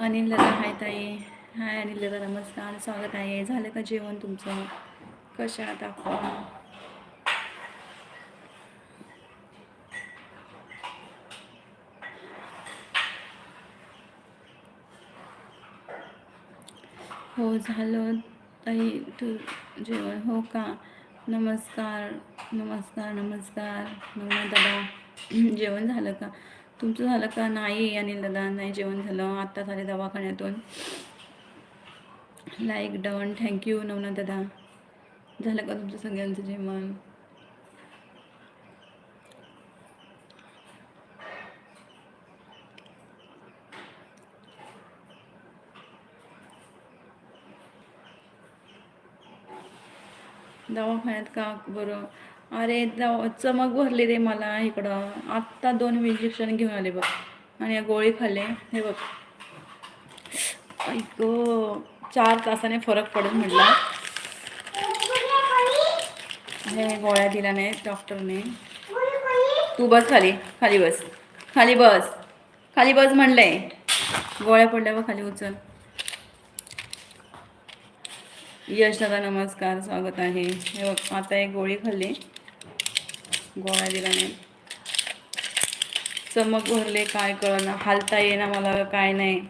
अनिल दादा हाय ताई. हाय अनिल दादा नमस्कार. स्वागत आहे. झालं का जेवण तुमचं? कशा आहात आपण? हो झालं. ताई तू जेवण? हो का? नमस्कार. नमस्कार नमस्कार. नमस्कार दादा जेवण झालं का? तुमचं झालं का? नाही अनिल दादा नाही जेवण झालं. आत्ता झाले दवाखान्यातून. लाईक डन थँक्यू नवना दादा. झालं का तुमचं सगळ्यांचं जेवण? दवाखान्यात का बरं? अरे चमक भरली रे मला इकडं. आत्ता दोन इंजेक्शन घेऊन आले बघ. आणि या गोळी खाल्ले. हे बघ. ऐक चार तासाने फरक पडून म्हटला. हे गोळ्या दिल्या नाहीत डॉक्टरने. तू बस खाली. खाली बस. खाली बस. खाली बस म्हणलंय गोळ्या पडल्यावर खाली उचल. यश दादा नमस्कार. स्वागत आहे. हे बघ आता एक गोळी खाल्ली. गोळ्या दिला नाही चमक भरले काय कळना. हालता येईना मला काय नाही.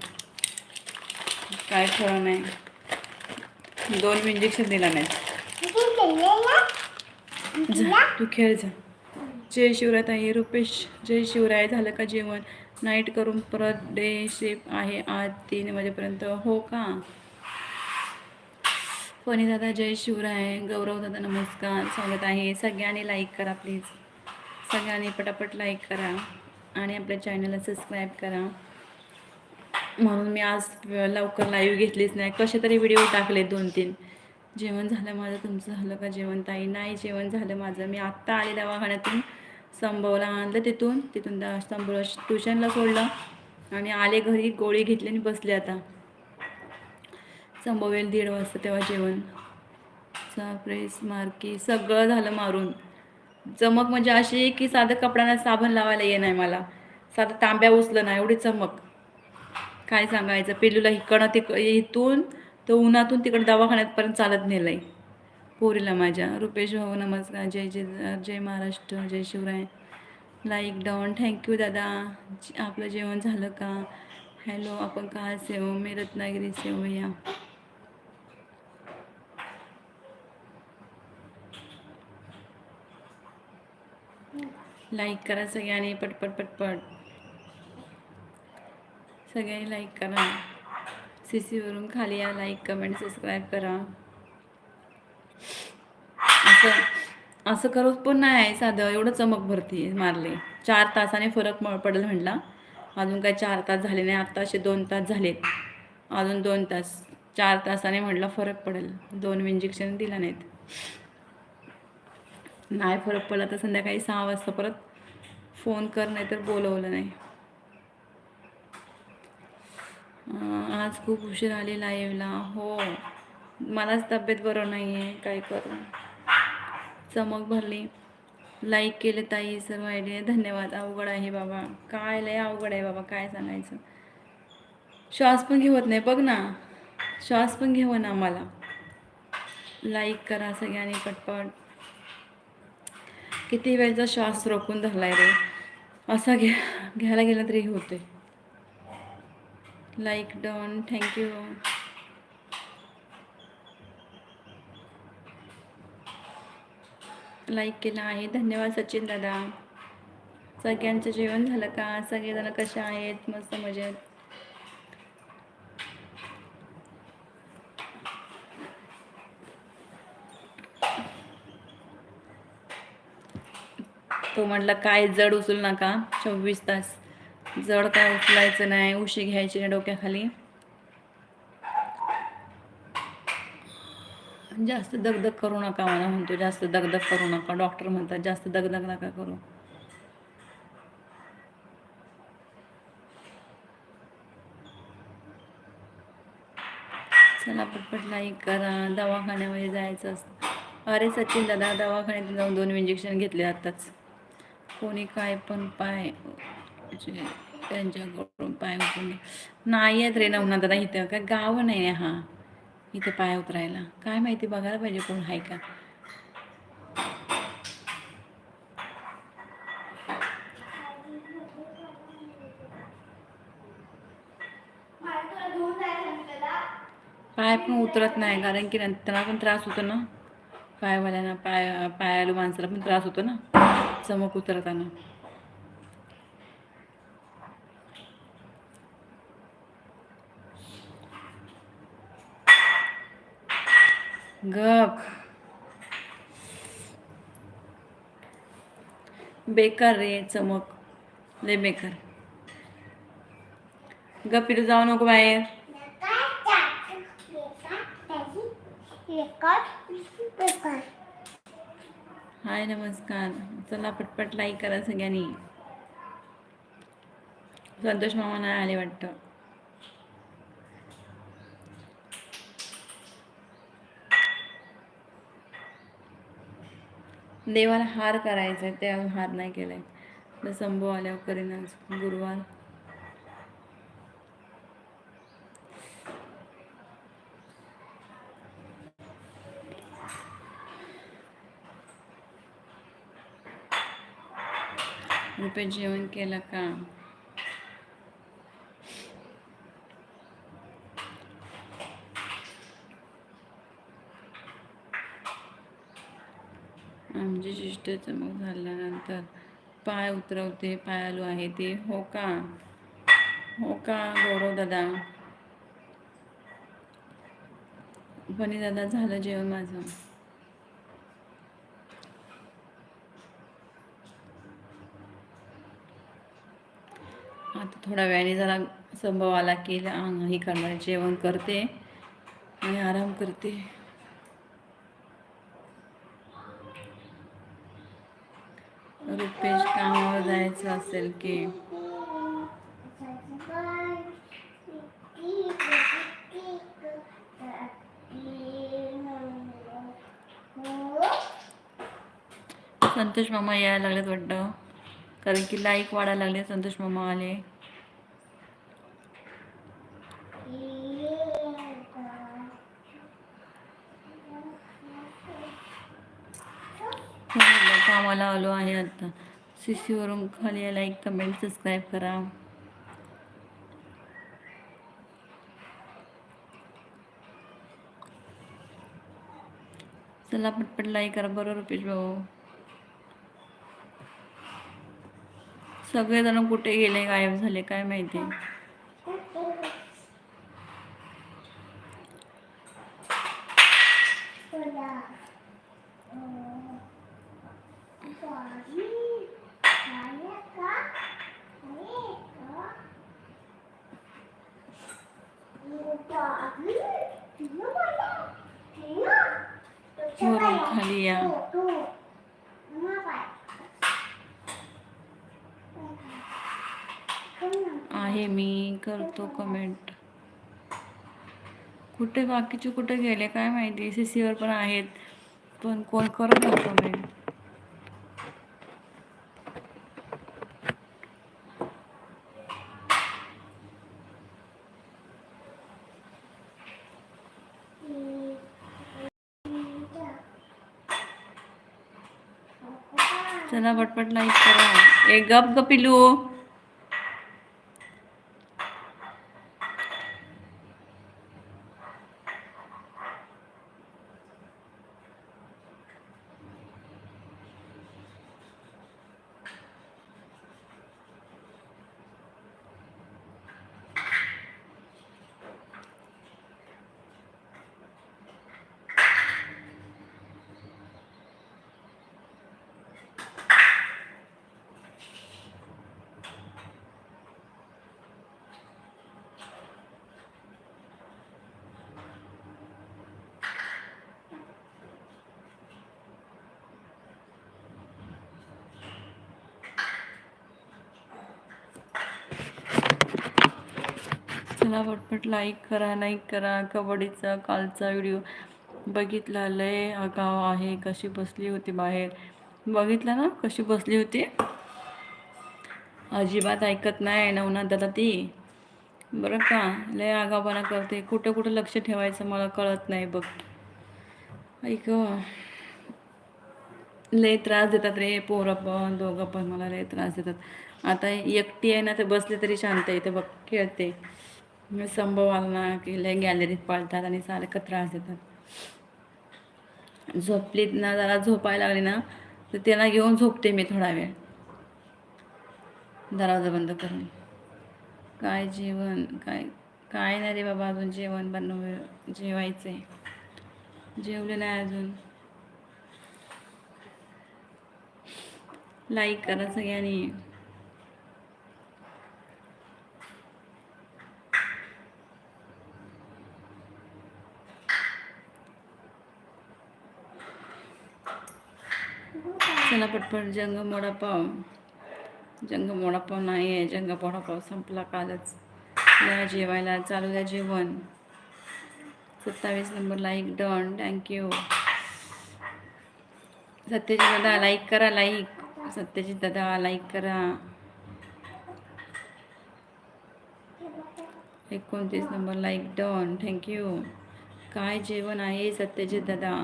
काय खरं नाही. दोन इंजेक्शन दिला नाही तू खेळ जा. जय शिवराय ताई रुपेश जय शिवराय. झालं का जेवण? नाईट करून परत डे शेप आहे आज तीन वाजेपर्यंत. हो का? दादा जय शिवराय गौरव दादा नमस्कार स्वागत आहे. सगळ्यांनी लाईक करा प्लीज सगळ्यांनी पटापट लाईक करा आणि आपल्या चॅनलला सबस्क्राईब करा. म्हणून मी आज लवकर लाईव्ह घेतलीच नाही. कसे तरी व्हिडिओ टाकले दोन तीन. जेवण झालं माझं तुमचं झालं का जेवण ताई? नाही जेवण झालं माझं. मी आत्ता आले दवाखान्यातून. संभवला आणलं तिथून. तिथून दा संभवला ट्युशनला सोडलं. आणि आले घरी गोळी घेतली आणि बसले आता. संभवेल दीड वाजता तेव्हा जेवण. चा प्रेस मार्की सगळं झालं मारून. चमक म्हणजे अशी की साधं कपड्यांना साबण लावायला ये नाही मला. साधं तांब्या उचलं नाही एवढी चमक. काय सांगायचं? पेलूला इकडं तिक इथून तर उन्हातून तिकडं दवाखान्यातपर्यंत चालत नेलं आहे पोरीला माझ्या. रुपेश भाऊ नमस्कार. जय जय जय महाराष्ट्र. जय Shivrai. Like done thank you दादा. आपलं जेवण झालं का? हॅलो आपण का सेव? मी रत्नागिरी सेव या. लाईक करा सगळ्यांनी पटपट पटपट. सगळ्यांनी लाईक करा. सी सीवरून खाली या लाईक कमेंट सबस्क्राईब करा. असं असं करत पण नाही आहे साधं. एवढं चमक भरती मारले. चार तासाने फरक म- पडेल म्हटला. अजून काय चार तास झाले नाही आत्ता असे दोन तास झालेत. अजून दोन तास. चार तासाने म्हटलं फरक पडेल. दोन इंजेक्शन दिला नाहीत. नाही फरक पडला तर संध्याकाळी सहा वाजता परत फोन कर नाही तर बोलवलं नाही. आज खूप उशीर आली लाईव्हला हो. मलाच तब्येत बरं नाही आहे काय करू? चमक भरली. लाईक केले ताई सर्व आयडिया धन्यवाद. अवघड आहे बाबा. काय लय अवघड आहे बाबा काय सांगायचं? श्वास पण घेवत नाही. बघ ना. श्वास पण घेऊ ना मला. लाईक करा सगळ्यांनी पटपट. किती वेळचा श्वास रोखून धरलाय रे? असा घ्या घ्यायला गेला तरी होते लाईक डन थँक्यू लाईक केला आहे. धन्यवाद सचिन दादा. सगळ्यांचं जेवण झालं का? सगळेजण कसे आहेत? मस्त मजेत. तो म्हटला काय जड उचलू नका चोवीस तास. जड काय उचलायचं नाही उशी घ्यायची नाही डोक्याखाली. जास्त दगदग करू नका मला म्हणतो जास्त दगदग करू नका. डॉक्टर म्हणतात जास्त दगदग नका करू. चला पटपट लाईक करा. दवाखान्यामध्ये जायचं असतं. अरे सचिन दादा दवाखान्यात जाऊन दोन इंजेक्शन घेतले आत्ताच. कोणी काय पण पाय त्यांच्याकडून पाय उतरून नाही आहेत रे नवना दादा इथं. काय गाव नाही आहे हा. इथं पाय उतरायला. काय माहिती बघायला पाहिजे कोण आहे का? पाय पण उतरत नाही कारण की त्यांना पण त्रास होतो ना. पायवाल्यांना पाय पायाला माणसाला पण त्रास होतो ना. चमक उतरताना गप. बेकार रे चमक. लय बेकार. गप्पीला जाऊ नको बाहेर. हाय नमस्कार. चला पटपट लाईक करा सगळ्यांनी. संतोष मामा नाही आले वाटतं. देवाला हार करायचा आहे त्या हार नाही केलाय. तर संभव आल्यावर करीन आज गुरुवार. रुपये जेवण केलं का? आमची शिष्ट चमक झाल्यानंतर पाय उतरवते पायालू आहे ते. हो का? हो का गौरव दादा? फणी दादा झालं जेवण माझं. थोडा वेळाने जरा संभव आला की हे करणार जेवण करते आणि आराम करते. रुपेश कामावर जायचं असेल की? संतोष मामा यायला लागलेत वाटतं. कारण की लाईक वाढायला लागले संतोष मामा आले चला, कामाला आलो आहे आता. सी सीवरून खाली लाईक कमेंट सबस्क्राईब करा. चला पटपट लाईक करा. बरोबर रुपेश भाऊ. सगळेजण कुठे गेले गायब झाले काय माहिती? वरून खाली या. आहे मी करतो कमेंट कुठे बाकीचे कुठे गेले काय माहिती? सी सीवर पण आहेत. पण कोण करत नाही कमेंट चला पटपट लाईक करा. ए गप ग पिलू. चला पटपट लाईक करा लाईक करा. कबड्डीचा कालचा व्हिडिओ बघितला. लय आगाव आहे. कशी बसली होती बाहेर? बघितलं ना? कशी बसली होती? अजिबात ऐकत नाही नवना दादा ती. बरं का? लय आगावपणा करते. कुठं कुठं लक्ष ठेवायचं मला कळत नाही बघ. ऐक. लय त्रास देतात रे पोरं पण दोघं पण. मला लय त्रास देतात. आता एकटी आहे ना तर बसले तरी शांत आहे. ते बघ खेळते. म्हणजे संभवांना संभव आला ना की लय गॅलरीत पाळतात आणि सारखं त्रास देतात. झोपलीत ना जरा झोपायला लागली ना तर त्यांना घेऊन झोपते मी थोडा वेळ. दरवाजा बंद करून. काय जेवण? काय काय नाही रे बाबा अजून जेवण बनव जेवायचं आहे जेवले नाही अजून. लाईक करा सगळ्यांनी. चला पटपट जंग मोडापाव जंग मोडापाव नाही आहे जंग मोडापाव संपला कालच. या जेवायला चालू द्या जेवण. सत्तावीस number like done thank you Satyajit दादा लाईक करा लाईक. सत्यजित दादा लाईक करा. एकोणतीस नंबर लाईक डन थँक्यू काय जेवण आहे सत्यजित दादा?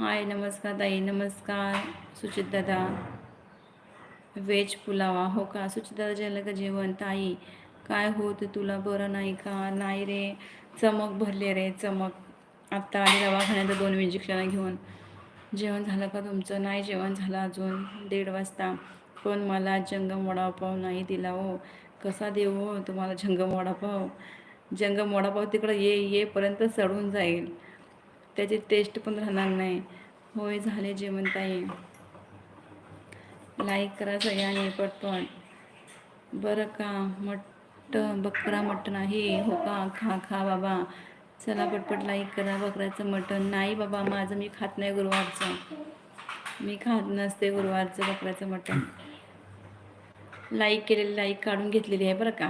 हाय नमस्कार ताई नमस्कार. सुचित दादा व्हेज पुलावा हो का? सुचित दादा झालं का जेवण? ताई काय होत तुला? बरं नाही का? नाही रे. चमक भरले रे चमक. आत्ता आली दवाखान्यात दोन इंजेक्शन घेऊन. जेवण झालं का तुमचं? नाही जेवण झालं अजून. दीड वाजता. पण मला जंगम वडापाव नाही दिला हो. कसा देऊ हो तुम्हाला जंगम वडापाव? जंगम वडापाव तिकडं ये येपर्यंत सडून जाईल. त्याची टेस्ट पण राहणार नाही. होय झाले जेवण ताई. लाईक करा सगळ्यांनी पटपट. बरं का मट बकरा मटण आहे. हो का? खा खा बाबा. चला पटपट लाईक करा बकऱ्याचं मटण. नाही बाबा माझं मी खात नाही गुरुवारचं. मी खात नसते गुरुवारचं बकऱ्याचं मटण. लाईक केलेली लाईक काढून घेतलेली आहे बरं का?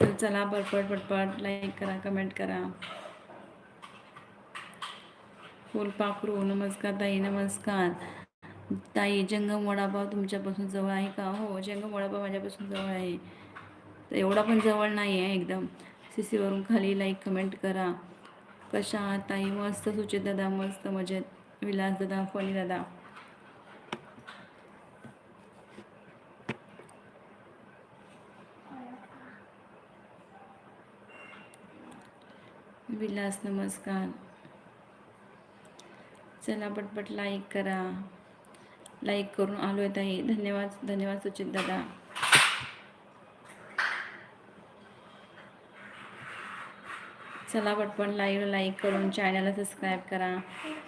तर चला पटपट पटपट लाईक करा कमेंट करा. फुलपाखरू नमस्कार ताई नमस्कार. ताई जंगम वडापाव तुमच्यापासून जवळ आहे का? हो जंगम वडापाव माझ्यापासून जवळ आहे. तर एवढा पण जवळ नाही आहे एकदम. सी सीवरून खाली लाईक कमेंट करा. कशा आहात ताई? मस्त सुचित दादा मस्त मजेत. विलास दादा फणी दादा. विलास नमस्कार. चला पटपट लाईक करा. लाईक करून आलो आहे ताई. धन्यवाद धन्यवाद सुचित दादा. चला पटपट लाईव्ह लाईक करून चॅनलला सबस्क्राईब करा.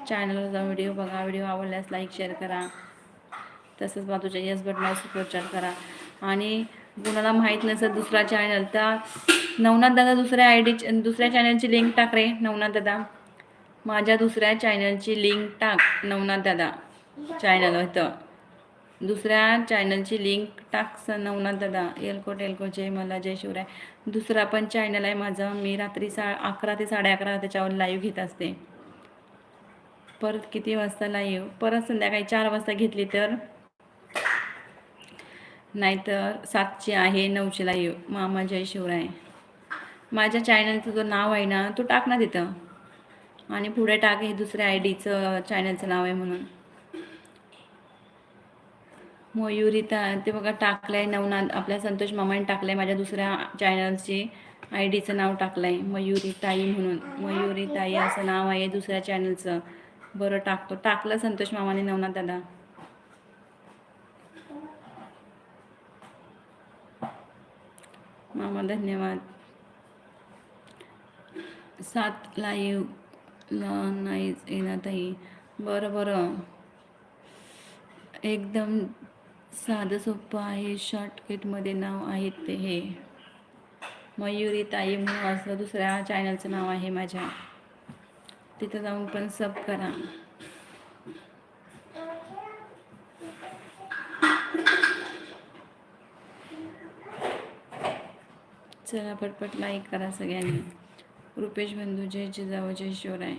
चॅनलला जाऊन व्हिडिओ बघा. व्हिडिओ आवडल्यास लाईक शेअर करा. तसंच बाजूच्या यस बटनावर सुप्रचार करा. आणि कुणाला माहीत नसेल दुसरा चॅनल तर नवनाथ दादा दुसऱ्या आय डी दुसऱ्या चॅनलची लिंक टाक रे नवनाथ दादा. माझ्या दुसऱ्या चॅनलची लिंक टाक नवनाथ दादा. चॅनल होतं. दुसऱ्या चॅनलची लिंक टाक स नवनाथ दादा. एलकोट एलको जय मला जय शिवराय. दुसरा पण चॅनल आहे माझं. मी रात्री सा अकरा ते साडे अकरा त्याच्यावर लाईव्ह घेत असते. परत किती वाजता लाईव्ह परत संध्याकाळी चार वाजता घेतली तर? नाहीतर सातची आहे नऊची लाईव्ह मामा जय शिवराय. माझ्या चॅनलचं जो नाव आहे ना तो टाक ना तिथं. आणि पुढे टाक हे दुसऱ्या आय डीचं चॅनलचं नाव आहे म्हणून. मयुरी तर ते बघा टाकलं आहे नवनाथ आपल्या संतोष मामाने टाकलं आहे माझ्या दुसऱ्या चॅनलची आय डीचं नाव टाकलं आहे मयुरी ताई म्हणून. मयुरी ताई असं नाव आहे दुसऱ्या चॅनलचं. बरं टाकतो. टाकलं संतोष मामाने नवनाथ दादा. मामा धन्यवाद. सात लाईव्ह ला नाहीच येणार ताई. बरं बरं. एकदम साधं सोपं आहे. शॉर्टकटमध्ये नाव आहे ते हे. मयुरी ताई म्हणून असं दुसऱ्या चॅनलचं नाव आहे माझ्या. तिथं जाऊन पण सब करा. चला पटपट लाईक करा सगळ्यांनी. रुपेश बंधू जय जिजाऊ जय शिवराय.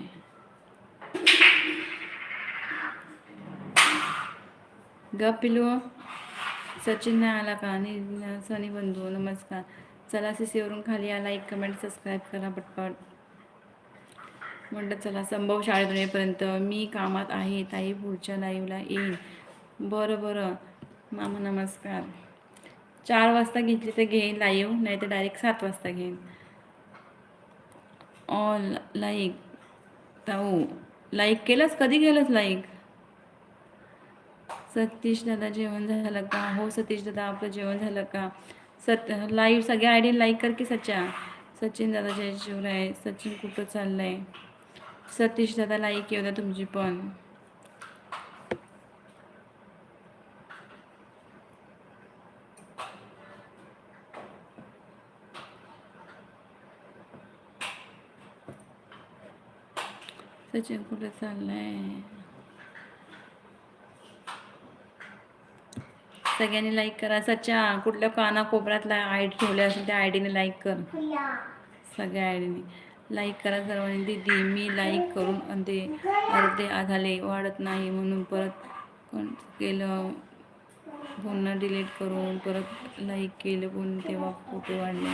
ग पिलू हो. सचिन नाही आला का? आणि सनी बंधू नमस्कार. चला सीसीवरून खाली आला एक कमेंट सबस्क्राईब करा पटपट. म्हटलं चला संभव शाळेत येईपर्यंत मी कामात आहे ताई पुढच्या लाईव्हला येईन बरं बरं. मामा नमस्कार. चार वाजता घेतली तर घेईन लाईव्ह नाही तर डायरेक्ट सात वाजता घेईन. ऑल लाईक ताऊ लाईक केलंस? कधी केलंस लाईक सतीश दादा जेवण झालं का? हो सतीश दादा आपलं जेवण झालं का? सत लाईव्ह सगळ्या आयडी लाईक कर की सच्या. सचिन दादा जय शिवराय सचिन कुठं चाललंय? सतीश दादा लाईक येऊ द्या तुमची पण. सचिन कुठं चाललंय? सगळ्यांनी लाईक करा. सच्चा कुठल्या काना कोपऱ्यातला आय डी ठेवल्या असेल त्या आय डीने लाईक कर. सगळ्या आय डीने लाईक करा सर्वांनी. दीदी मी लाईक करून अर्धे अर्धे झाले वाढत नाही म्हणून परत कोण- केलं? पुन्हा डिलीट करून परत लाईक केलं पुन्हा तेव्हा फोटो वाढले.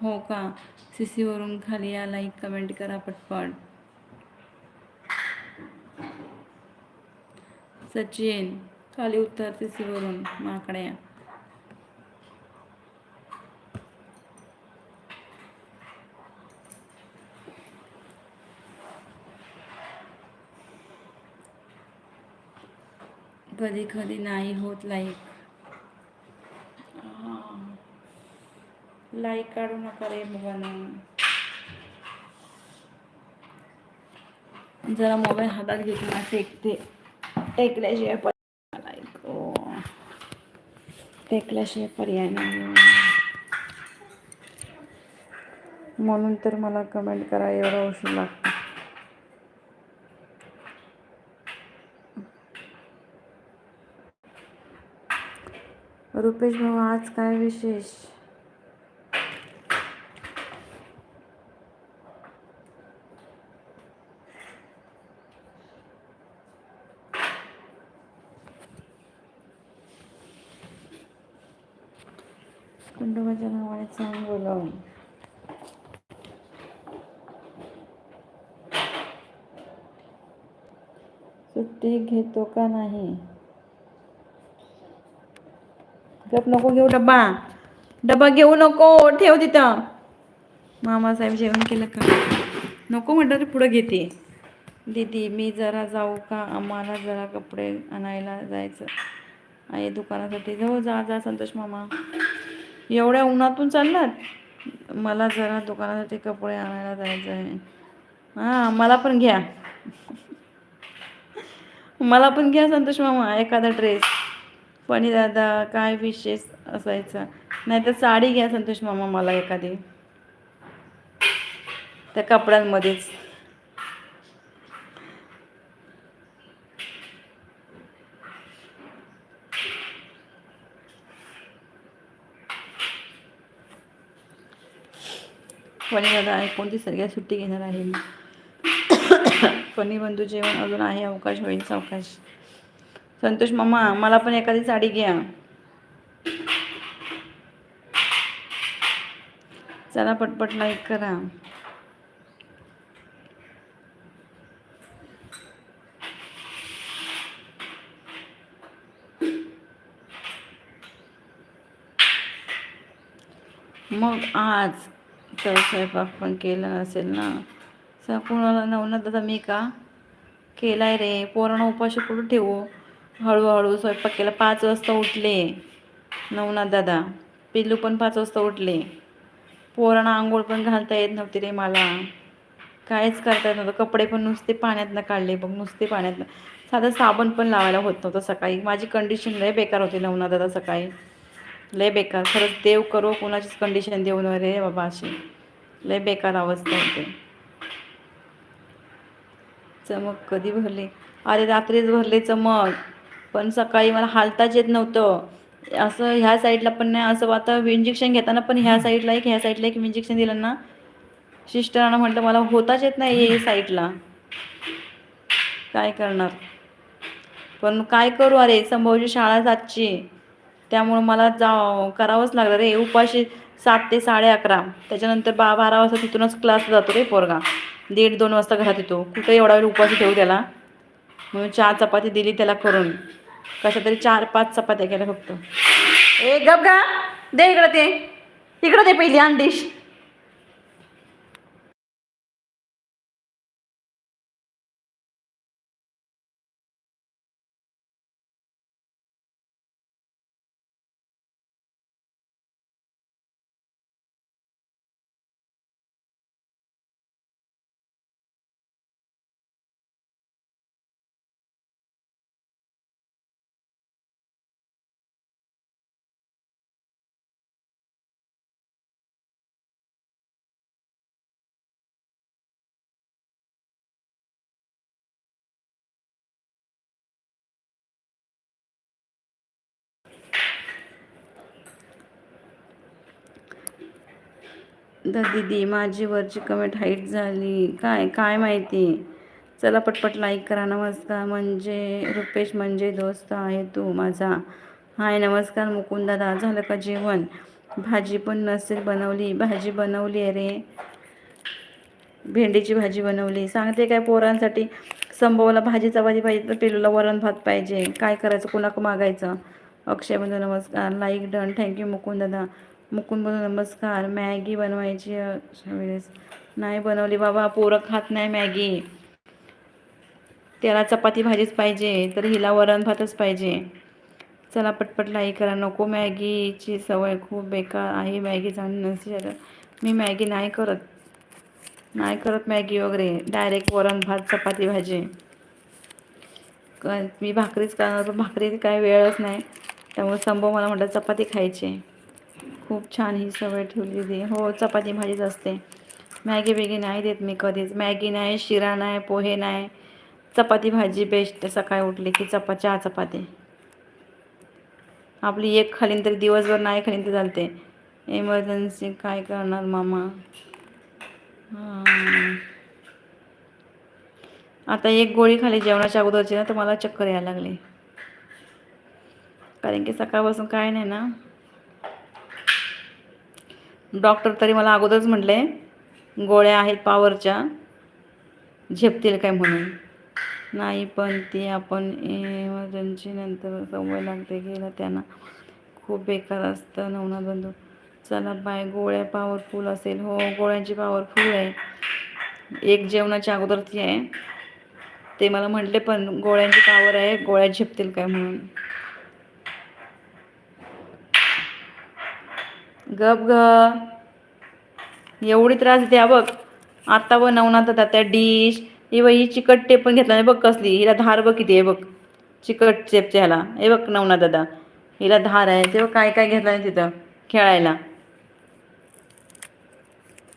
हो का? सी सीवरून खाली या लाईक कमेंट करा पटपट. सचिन खाली उत्तर सी माकड्या. कधी कधी नाही होत लाईक लाईक काढू नका रे बाबांनो जरा मोबाईल हातात घेतला टेकते टेकल्याशिवाय पर्याय लाईक टेकल्याशिवाय पर्याय नाही म्हणून तर मला कमेंट करा एवढा उशीर लागतो. रुपेश भाऊ आज काय विशेष खंडोबाच्या नावाने सांग बोलावून सुट्टी घेतो का नाही? गप नको घेऊ डब्बा. डब्बा घेऊ नको ठेव तिथं. मामासाहेब जेवण केलं का? नको म्हटलं तर पुढं घेते. दीदी मी जरा जाऊ का? आम्हाला जरा कपडे आणायला जायचं आहे दुकानासाठी. जाऊ जा जा संतोष मामा. एवढ्या उन्हातून चाललात? मला जरा दुकानासाठी कपडे आणायला जायचं आहे. हां मला पण घ्या. मला पण घ्या संतोष मामा एखादा ड्रेस पणी दादा काय विशेष असायचा. नाही तर साडी घ्या संतोष मामा मला एखादी. त्या कपड्यांमध्येच. पणी दादा एकोणतीस तारखेला सुट्टी घेणार आहे मी. फनी बंधू जेवण अजून आहे अवकाश होईल सावकाश संतोष मामा मला पण एखादी साडी घ्या. चला पटपट लाईक करा. मग आज तर स्वयंपाक पण केला असेल ना? स कोणाला नवनाथ दादा मी का? केला आहे रे. पोरांना उपाशी कुठं ठेवू? हळूहळू स्वयंपाक केला पाच वाजता उठले. नवनाथ दादा. पिल्लू पण पाच वाजता उठले. पोरांना आंघोळ पण घालता येत नव्हती रे मला. काहीच करता येत नव्हतं. कपडे पण नुसते पाण्यातनं काढले. बघ नुसते पाण्यातनं. साधं साबण पण लावायला होत नव्हतं सकाळी. माझी कंडिशन लय बेकार होती नवनाथ दादा सकाळी. लय बेकार. खरंच देव करो कोणाचीच कंडिशन देऊ नये रे बाबा अशी. लय बेकार अवस्था होते. चमक कधी भरले? अरे रात्रीच भरले चमक. पण सकाळी मला हालताच येत नव्हतं. असं ह्या साईडला पण नाही असं आता इंजेक्शन घेताना पण ह्या साईडला एक ह्या साईडला एक इंजेक्शन दिलं ना शिष्टरानं म्हटलं मला होताच येत नाही हे साईडला. काय करणार? पण काय करू अरे संभाजी शाळा सातची त्यामुळं मला जा करावंच लागलं रे. उपाशी सात ते साडे अकरा. त्याच्यानंतर बा बारा वाजता तिथूनच क्लास जातो रे पोरगा. दीड दोन वाजता घरात येतो. कुठं एवढा वेळ उपाशी ठेवू त्याला? म्हणून चार चपाती दिली त्याला करून. कशा तरी चार पाच चपात्या केल्या फक्त. ए गप गा. दे इकडं ते. इकडं दे पहिली आण द दीदी माझी वरची कमेंट हाईट झाली. काय काय माहिती? चला पटपट लाईक करा. नमस्कार. म्हणजे रुपेश म्हणजे दोस्त आहे तू माझा. हाय नमस्कार मुकुंद दादा झालं का जेवण? भाजी पण नसेल बनवली. भाजी बनवली आहे रे. भेंडीची भाजी बनवली. सांगते काय पोरांसाठी? संभवला भाजी चपाती पाहिजे तर पिलूला वरण भात पाहिजे. काय करायचं? कोणाक मागायचं? अक्षय बंधू नमस्कार like done thank you Mukund Mukund नमस्कार मॅगी बनवायची अशा वेळेस नाही बनवली बाबा पोरं खात नाही मॅगी. त्याला चपाती भाजीच पाहिजे तर हिला वरण भातच पाहिजे. चला पटपट लाई करा नको मॅगीची सवय खूप बेकार आहे मॅगी चांगली नसते मी मॅगी नाही करत. नाही करत मॅगी वगैरे डायरेक्ट वरण भात चपाती भाजी. मी भाकरीच करणार पण भाकरी काय वेळच नाही. त्यामुळे संभव मला म्हटलं चपाती खायची. खूप छान ही सवय ठेवली ती हो चपाती भाजीच असते. मॅगी बिगी नाही देत मी कधीच. मॅगी नाही शिरा नाही पोहे नाही. चपाती भाजी बेस्ट सकाळी उठली की चपा चहा चपाती. आपली एक खालीन तरी दिवसभर नाही खालीन तर चालते. इमर्जन्सी काय करणार मामा? आता एक गोळी खाली जेवणाच्या अगोदरची ना तर मला चक्कर यायला लागली. कारण की सकाळपासून काय नाही ना. डॉक्टर तरी मला अगोदरच म्हटले गोळ्या आहेत पावरच्या झेपतील काय म्हणून? नाही पण ती आपण इमर्जन्सी नंतर सवय लागते गेलं त्यांना. खूप बेकार असतं नवना बंधू. चला बाय. गोळ्या पॉवरफुल असेल. हो गोळ्यांची पॉवरफुल आहे. एक जेवणाच्या अगोदर ती आहे. ते मला म्हटले पण गोळ्यांची पावर आहे. गोळ्या झेपतील काय म्हणून? गप ग. एवढी त्रास द्या बघ. आत्ता व नवनाथ आता त्या डिश ही बघ ही चिकट टेप पण घेतला. नाही बघ कसली. हिला धार बघ किती आहे बघ. चिकट चेपच्या ह्याला. हे बघ नवनाथ दादा. हिला धार आहे. तेव्हा काय काय घेतलं नाही तिथं खेळायला.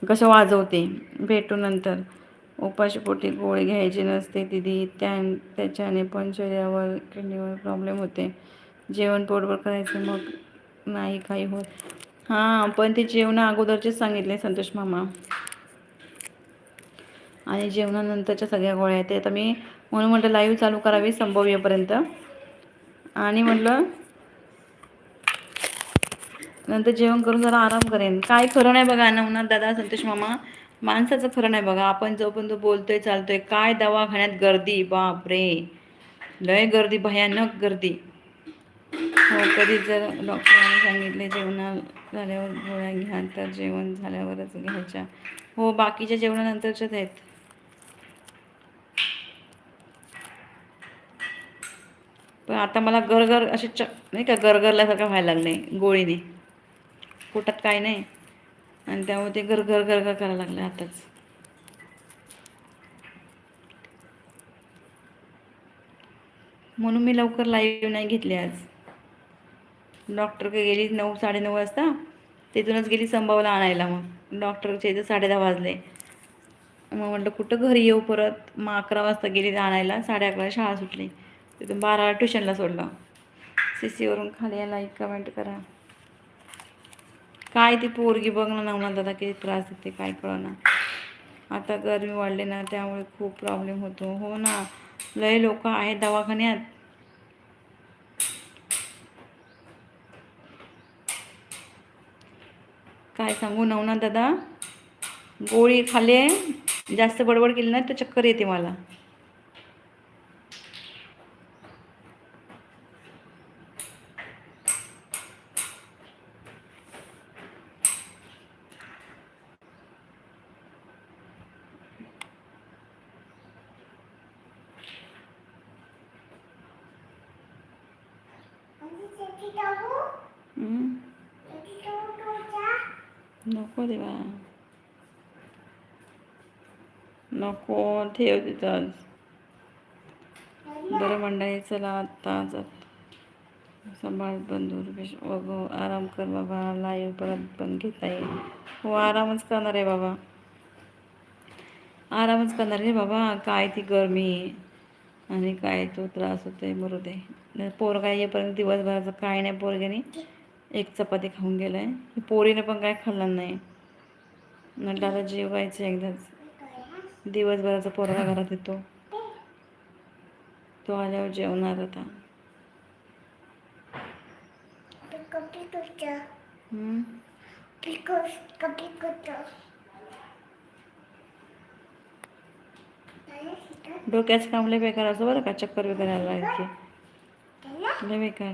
कसं वाजवते. भेटू नंतर. उपाशीपोटी गोळी घ्यायची नसते दिदी. त्या त्याच्याने पण शरीरावर किडनीवर प्रॉब्लेम होते. जेवण पोटभर करायचं. मग नाही काही होत. हां पण ते जेवणा अगोदरचेच सांगितले संतोष मामा. आणि जेवणानंतरच्या सगळ्या गोळ्या ते आता मी म्हणून म्हटलं लाईव्ह चालू करावी संभव येपर्यंत आणि म्हटलं नंतर जेवण करून जरा आराम करेन. काय खरं नाही बघा नवनाथ दादा संतोष मामा माणसाचं खरं नाही बघा. आपण जोपर्यंत बोलतोय चालतोय काय दवाखान्यात गर्दी? बाप रे लय गर्दी भयानक गर्दी. हो कधी जर डॉक्टरांनी सांगितले जेवणा झाल्यावर गोळ्या घ्या तर जेवण झाल्यावरच घ्यायच्या. हो बाकीच्या जेवणानंतरच्याच आहेत. पण आता मला गरगर असे च नाही का गरगरल्यासारखं व्हायला लागले गोळीने. पोटात काय नाही. आणि त्यामुळे ते गरगर गरगर करायला लागलं आताच. म्हणून मी लवकर लाईव्ह नाही घेतली आज. डॉक्टरकडे गेली नऊ साडेनऊ वाजता? तिथूनच गेली संभावला आणायला मग. डॉक्टरच्या इथं साडे दहा वाजले. मग म्हटलं कुठं घरी येऊ परत? मग अकरा वाजता गेली आणायला. साडे अकरा शाळा सुटली. तिथून बारा ट्युशनला सोडलं. सी सीवरून खाली याला एक कमेंट करा. काय ती पोरगी बघ ना नवना दादा किती त्रास देते काय कळना. आता गरमी वाढली ना त्यामुळे खूप प्रॉब्लेम होतो. हो ना. लय लोक आहेत दवाखान्यात. काय सांगू नवना दादा? गोळी खाले जास्त बडबड केली ना तर चक्कर येते मला. नको देवा नको ठेव तिथं बरं मंडळी चला आता जात सांभाळ बंधू बघू आराम कर बाबा लाईव्ह परत पण घेता येईल हो आरामच करणार आहे बाबा आरामच करणार आहे बाबा काय ती गरमी आणि काय तो त्रास होतोय मरू दे पोरगा येईपर्यंत दिवसभराचं काय नाही पोरग्याने एक चपाती खाऊन गेलाय. पोरीने पण काय खाल्लं नाही. नटाला आता जेवायचं एकदाच. दिवसभराचा पोरगा घरात येतो. तो आल्यावर जेवणार आता. डोक्याच डोक्याचं बेकार असं बरं का? चक्कर वगैरे आला बेकार.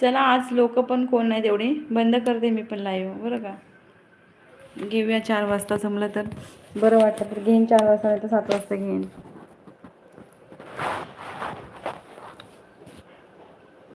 चला आज लोक पण कोण नाही तेवढी बंद करते मी पण लाईव्ह बरं का? घेऊया चार वाजता जमलं तर. बरं वाटतं तर घेईन चार वाजता नाही तर सात वाजता घेईन.